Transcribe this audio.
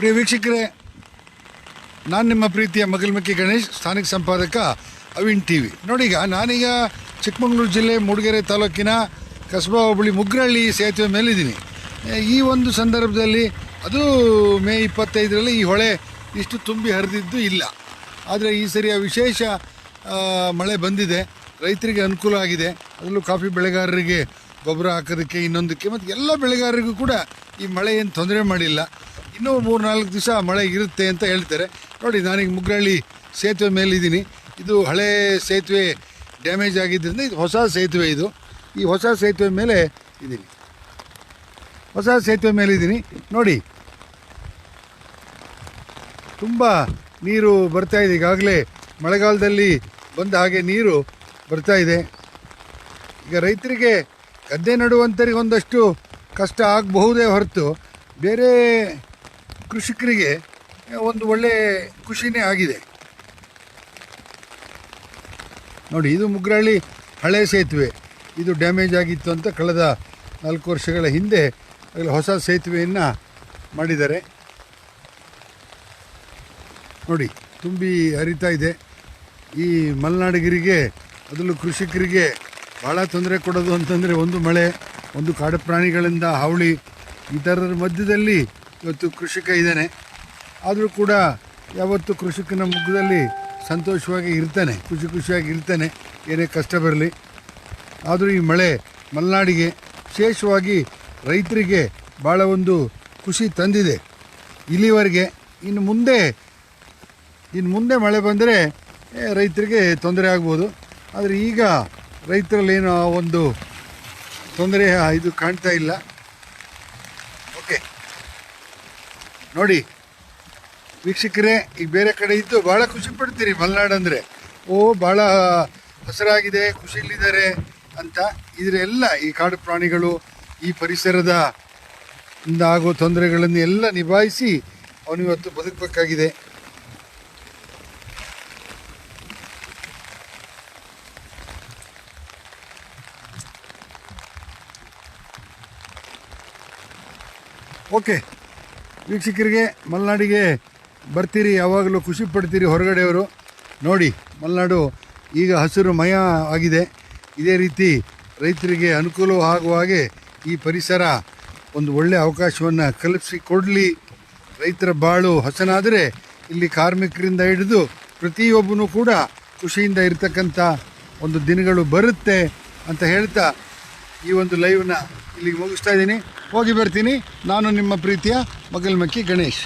ಪ್ರಿಯ ವೀಕ್ಷಕರೇ, ನಾನು ನಿಮ್ಮ ಪ್ರೀತಿಯ ಮಗಲ್ಮಕ್ಕಿ ಗಣೇಶ್, ಸ್ಥಾನಿಕ ಸಂಪಾದಕ ಅವಿನ್ ಟಿ ವಿ ನೋಡೀಗ ನಾನೀಗ ಚಿಕ್ಕಮಗಳೂರು ಜಿಲ್ಲೆ ಮೂಡಿಗೆರೆ ತಾಲೂಕಿನ ಕಸಬಾ ಹೋಬಳಿ ಮುಗ್ರಹಳ್ಳಿ ಸೇತುವೆ ಮೇಲಿದ್ದೀನಿ. ಈ ಒಂದು ಸಂದರ್ಭದಲ್ಲಿ ಅದು ಮೇ ಇಪ್ಪತ್ತೈದರಲ್ಲಿ ಈ ಹೊಳೆ ಇಷ್ಟು ತುಂಬಿ ಹರಿದಿದ್ದು ಇಲ್ಲ. ಆದರೆ ಈ ಸರಿಯ ವಿಶೇಷ ಮಳೆ ಬಂದಿದೆ. ರೈತರಿಗೆ ಅನುಕೂಲ ಆಗಿದೆ. ಅದರಲ್ಲೂ ಕಾಫಿ ಬೆಳೆಗಾರರಿಗೆ ಗೊಬ್ಬರ ಹಾಕೋದಕ್ಕೆ ಇನ್ನೊಂದಕ್ಕೆ ಮತ್ತು ಎಲ್ಲ ಬೆಳೆಗಾರರಿಗೂ ಕೂಡ ಈ ಮಳೆ ಏನು ತೊಂದರೆ ಮಾಡಿಲ್ಲ. ಇನ್ನೂ ಮೂರು ನಾಲ್ಕು ದಿವಸ ಮಳೆ ಇರುತ್ತೆ ಅಂತ ಹೇಳ್ತಾರೆ. ನೋಡಿ, ನಾನೀಗ ಮುಗ್ರಹಳ್ಳಿ ಸೇತುವೆ ಮೇಲಿದ್ದೀನಿ. ಇದು ಹಳೆ ಸೇತುವೆ ಡ್ಯಾಮೇಜ್ ಆಗಿದ್ದರಿಂದ ಇದು ಹೊಸ ಸೇತುವೆ ಇದು. ಈ ಹೊಸ ಸೇತುವೆ ಮೇಲೆ ಇದ್ದೀನಿ. ಹೊಸ ಸೇತುವೆ ಮೇಲಿದ್ದೀನಿ ನೋಡಿ, ತುಂಬ ನೀರು ಬರ್ತಾ ಇದೆ. ಈಗಾಗಲೇ ಮಳೆಗಾಲದಲ್ಲಿ ಬಂದ ಹಾಗೆ ನೀರು ಬರ್ತಾ ಇದೆ. ಈಗ ರೈತರಿಗೆ ಗದ್ದೆ ನಡುವಂಥರಿಗೆ ಒಂದಷ್ಟು ಕಷ್ಟ ಆಗಬಹುದೇ ಹೊರತು. ಬೇರೆ ಕೃಷಿಕರಿಗೆ ಒಂದು ಒಳ್ಳೆ ಖುಷಿನೇ ಆಗಿದೆ. ನೋಡಿ, ಇದು ಮುಗ್ರಹಳ್ಳಿ ಹಳೆ ಸೇತುವೆ. ಇದು ಡ್ಯಾಮೇಜ್ ಆಗಿತ್ತು ಅಂತ ಕಳೆದ ನಾಲ್ಕು ವರ್ಷಗಳ ಹಿಂದೆ ಅಲ್ಲಿ ಹೊಸ ಸೇತುವೆಯನ್ನು ಮಾಡಿದ್ದಾರೆ. ನೋಡಿ, ತುಂಬಿ ಹರಿತಾ ಇದೆ. ಈ ಮಲೆನಾಡಿಗರಿಗೆ, ಅದರಲ್ಲೂ ಕೃಷಿಕರಿಗೆ ಭಾಳ ತೊಂದರೆ ಕೊಡೋದು ಅಂತಂದರೆ ಒಂದು ಮಳೆ, ಒಂದು ಕಾಡು ಪ್ರಾಣಿಗಳಿಂದ ಹಾವಳಿ, ಇತರರ ಮಧ್ಯದಲ್ಲಿ ಇವತ್ತು ಕೃಷಿಕ ಇದ್ದಾನೆ. ಆದರೂ ಕೂಡ ಯಾವತ್ತು ಕೃಷಿಕನ ಮುಖದಲ್ಲಿ ಸಂತೋಷವಾಗಿ ಇರ್ತಾನೆ, ಖುಷಿ ಖುಷಿಯಾಗಿ ಇರ್ತಾನೆ, ಏನೇ ಕಷ್ಟ ಬರಲಿ. ಆದರೂ ಈ ಮಳೆ ಮಲೆನಾಡಿಗೆ ವಿಶೇಷವಾಗಿ ರೈತರಿಗೆ ಭಾಳ ಒಂದು ಖುಷಿ ತಂದಿದೆ. ಇಲ್ಲಿವರೆಗೆ ಇನ್ನು ಮುಂದೆ ಇನ್ನು ಮುಂದೆ ಮಳೆ ಬಂದರೆ ರೈತರಿಗೆ ತೊಂದರೆ ಆಗ್ಬೋದು. ಆದರೆ ಈಗ ರೈತರಲ್ಲೇನೋ ಏನು ಒಂದು ತೊಂದರೆ ಇದು ಕಾಣ್ತಾ ಇಲ್ಲ. ಓಕೆ. ನೋಡಿ, ವೀಕ್ಷಕರೇ, ಈಗ ಬೇರೆ ಕಡೆ ಇದ್ದು ಭಾಳ ಖುಷಿ ಪಡ್ತೀರಿ ಮಲೆನಾಡು ಅಂದರೆ. ಓ ಭಾಳ ಹಸಿರಾಗಿದೆ, ಖುಷಿಯಲ್ಲಿದ್ದಾರೆ ಅಂತ. ಇದರೆಲ್ಲ ಈ ಕಾಡು ಪ್ರಾಣಿಗಳು ಈ ಪರಿಸರದ ಆಗೋ ತೊಂದರೆಗಳನ್ನು ಎಲ್ಲ ನಿಭಾಯಿಸಿ ಅವನಿವತ್ತು ಬದುಕಬೇಕಾಗಿದೆ. ಓಕೆ. ವೀಕ್ಷಕರಿಗೆ, ಮಲೆನಾಡಿಗೆ ಬರ್ತೀರಿ, ಯಾವಾಗಲೂ ಖುಷಿ ಪಡ್ತೀರಿ ಹೊರಗಡೆಯವರು. ನೋಡಿ, ಮಲೆನಾಡು ಈಗ ಹಸಿರು ಮಯ ಆಗಿದೆ. ಇದೇ ರೀತಿ ರೈತರಿಗೆ ಅನುಕೂಲ ಆಗುವ ಹಾಗೆ ಈ ಪರಿಸರ ಒಂದು ಒಳ್ಳೆಯ ಅವಕಾಶವನ್ನು ಕಲ್ಪಿಸಿ ಕೊಡಲಿ. ರೈತರ ಬಾಳು ಹಸನಾದರೆ ಇಲ್ಲಿ ಕಾರ್ಮಿಕರಿಂದ ಹಿಡಿದು ಪ್ರತಿಯೊಬ್ಬನೂ ಕೂಡ ಖುಷಿಯಿಂದ ಇರತಕ್ಕಂಥ ಒಂದು ದಿನಗಳು ಬರುತ್ತೆ ಅಂತ ಹೇಳ್ತಾ ಈ ಒಂದು ಲೈವ್ನ ಇಲ್ಲಿಗೆ ಮುಗಿಸ್ತಾ ಇದ್ದೀನಿ. ಹೋಗಿ ಬರ್ತೀನಿ. ನಾನು ನಿಮ್ಮ ಪ್ರೀತಿಯ ಮಗಲ್ಮಕ್ಕಿ ಗಣೇಶ್